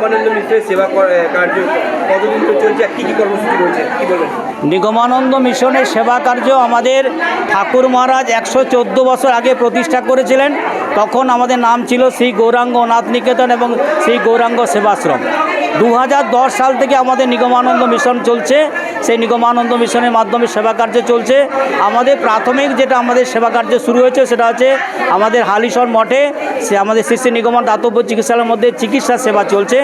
নিগমানন্দ মিশ্রের সেবা কার্য কতদিন চলছে কর্মসূচি রয়েছে? বলবেন? নিগমানন্দ মিশনের সেবা কার্য আমাদের ঠাকুর মহারাজ একশো চোদ্দ বছর আগে প্রতিষ্ঠা করেছিলেন। তখন আমাদের নাম ছিল শ্রী গৌরাঙ্গ নাথ নিকেতন এবং শ্রী গৌরাঙ্গ সেবাশ্রম। দু হাজার দশ সাল থেকে আমাদের নিগমানন্দ মিশন চলছে। সেই নিগমানন্দ মিশনের মাধ্যমে সেবা কার্য চলছে। আমাদের প্রাথমিক যেটা আমাদের সেবা কার্য শুরু হয়েছে, সেটা হচ্ছে আমাদের হালিশন মঠে সে আমাদের শ্রী নিগমন দাতব্য চিকিৎসালয়ের মধ্যে চিকিৎসা সেবা চলছে।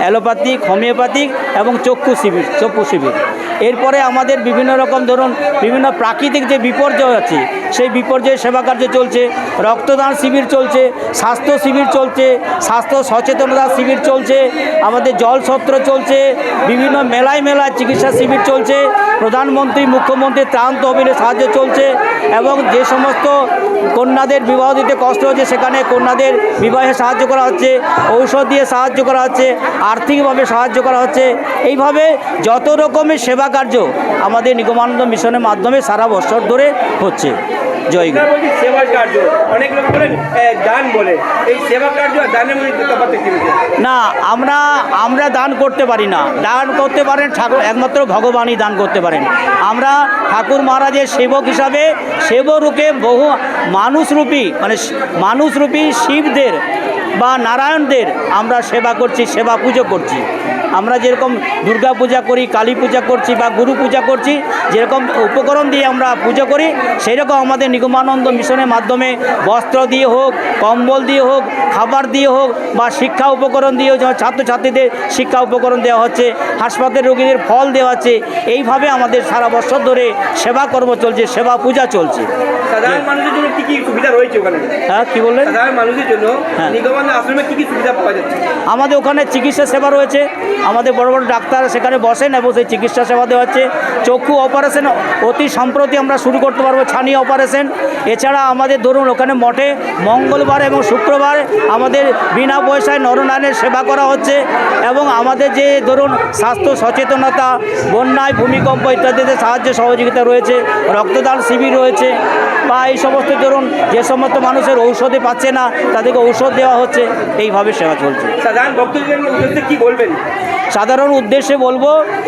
অ্যালোপ্যাথিক, হোমিওপ্যাথিক এবং চক্ষু শিবির চক্ষু শিবির। এরপরে আমাদের বিভিন্ন রকম ধরুন, বিভিন্ন প্রাকৃতিক যে বিপর্যয় আছে, সেই বিপর্যয় সেবা কার্য চলছে, রক্তদান শিবির চলছে, স্বাস্থ্য শিবির চলছে, স্বাস্থ্য সচেতনতা শিবির চলছে, আমাদের জল সত্র চলছে, বিভিন্ন মেলায় মেলায় চিকিৎসা শিবির চলছে, প্রধানমন্ত্রী, মুখ্যমন্ত্রী ত্রাণ তহবিলে সাহায্য চলছে এবং যে সমস্ত কন্যাদের বিবাহ দিতে কষ্ট হচ্ছে, সেখানে কন্যাদের বিবাহে সাহায্য করা হচ্ছে, ঔষধ দিয়ে সাহায্য করা হচ্ছে, আর্থিকভাবে সাহায্য করা হচ্ছে। এইভাবে যত রকমের সেবা কার্য আমাদের নিগমানন্দ মিশনের মাধ্যমে সারা বছর ধরে হচ্ছে। জয় গুরু। আপনারা বলছি সেবা কার্য অনেক লোক বলেন দান বলে। এই সেবা কার্য আর দানের মধ্যে তফাৎ কি রয়েছে না আমরা আমরা দান করতে পারি না। দান করতে পারেন ঠাকুর একমাত্র ভগবানই দান করতে পারেন। আমরা ঠাকুর মহারাজের সেবক হিসাবে সেবরূপে বহু মানুষরূপী মানে মানুষরূপী শিবদের বা নারায়ণদের আমরা সেবা করছি সেবা পুজো করছি। আমরা যেরকম দুর্গা পূজা করি কালী পূজা করছি বা গুরু পূজা করছি যেরকম উপকরণ দিয়ে আমরা পুজো করি সেই রকম আমাদের নিগমানন্দ মিশনের মাধ্যমে বস্ত্র দিয়ে হোক কম্বল দিয়ে হোক খাবার দিয়ে হোক বা শিক্ষা উপকরণ দিয়ে ছাত্রছাত্রীদের শিক্ষা উপকরণ দেওয়া হচ্ছে হাসপাতাল রোগীদের ফল দেওয়া হচ্ছে এইভাবে আমাদের সারা বছর ধরে সেবা কর্ম চলছে সেবা পূজা চলছে। সাধারণ মানুষের জন্য কি কি সুবিধা রয়েছে ওখানে? হ্যাঁ কী বললেন? সাধারণ মানুষের জন্য হ্যাঁ। নিগমানন্দ আশ্রমে কি কি সুবিধা পাওয়া যাচ্ছে? আমাদের ওখানে চিকিৎসা সেবা রয়েছে আমাদের বড় বড় ডাক্তার সেখানে বসেন এবং সেই চিকিৎসা সেবা দেওয়া হচ্ছে। চক্ষু অপারেশন অতি সম্প্রতি আমরা শুরু করতে পারব, ছানি অপারেশন এছাড়া আমাদের ধরুন ওখানে মঠে মঙ্গলবার এবং শুক্রবার আমাদের বিনা পয়সায় নরনারায়ণের সেবা করা হচ্ছে এবং আমাদের যে ধরুন স্বাস্থ্য সচেতনতা, বন্যায়, ভূমিকম্প ইত্যাদিতে সাহায্য সহযোগিতা রয়েছে, রক্তদান শিবির রয়েছে। বা এই সমস্ত ধরুন যে সমস্ত মানুষের ঔষধে পাচ্ছে না তাদেরকে ঔষধ দেওয়া হচ্ছে এইভাবে সেবা চলছে। সাধারণ ভক্তদের উদ্দেশ্যে কি বলবেন? সাধারণ উদ্দেশ্যে বলব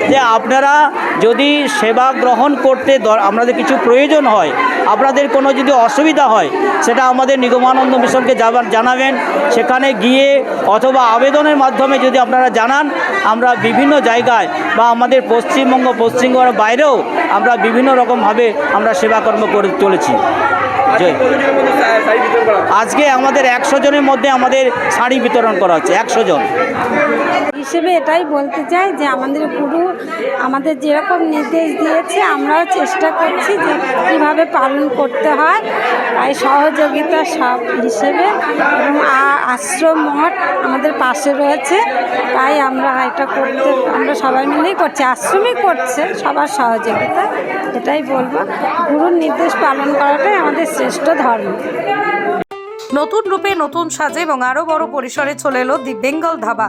যে আপনারা যদি সেবা গ্রহণ করতে দর- আপনাদের কিছু প্রয়োজন হয় আপনাদের কোনো যদি অসুবিধা হয় সেটা আমাদের নিগমানন্দ মিশনকে যাবার জানাবেন। সেখানে গিয়ে অথবা আবেদনের মাধ্যমে যদি আপনারা জানান আমরা বিভিন্ন জায়গায় বা আমাদের পশ্চিমবঙ্গ পশ্চিমবঙ্গের বাইরেও আমরা বিভিন্ন রকমভাবে আমরা সেবাকর্ম করে চলেছি? আজকে আমাদের একশো জনের মধ্যে আমাদের শাড়ি বিতরণ করা হচ্ছে একশো জন। হিসেবে এটাই বলতে চাই যে আমাদের গুরু আমাদের যেরকম নির্দেশ দিয়েছে, আমরাও চেষ্টা করছি যে কীভাবে পালন করতে হয়, তাই সহযোগিতা সব হিসেবে এবং আশ্রম মঠ আমাদের পাশে রয়েছে, তাই আমরা এটা করতে, আমরা সবাই মিলেই করছি, আশ্রমই করছে সবার সহযোগিতা, এটাই বলব। গুরুর নির্দেশ পালন করাটাই আমাদের শ্রেষ্ঠ ধর্ম। নতুন রূপে নতুন সাজে এবং আরও বড় পরিসরে চলে এলো দি বেঙ্গল ধাবা।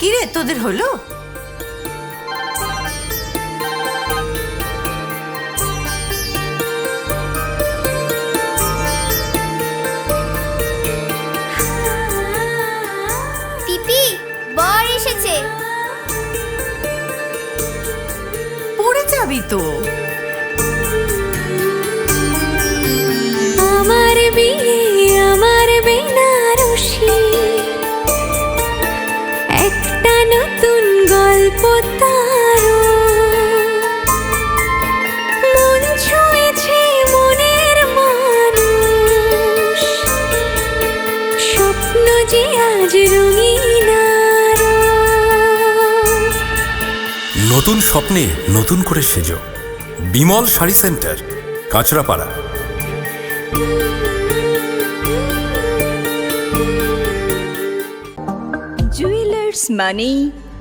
কিরে তোদের হলো? নতুন স্বপ্নে নতুন করে সেজ। বিমল শাড়ি সেন্টার কাঁচরাপাড়া। জুয়েলার্স মানেই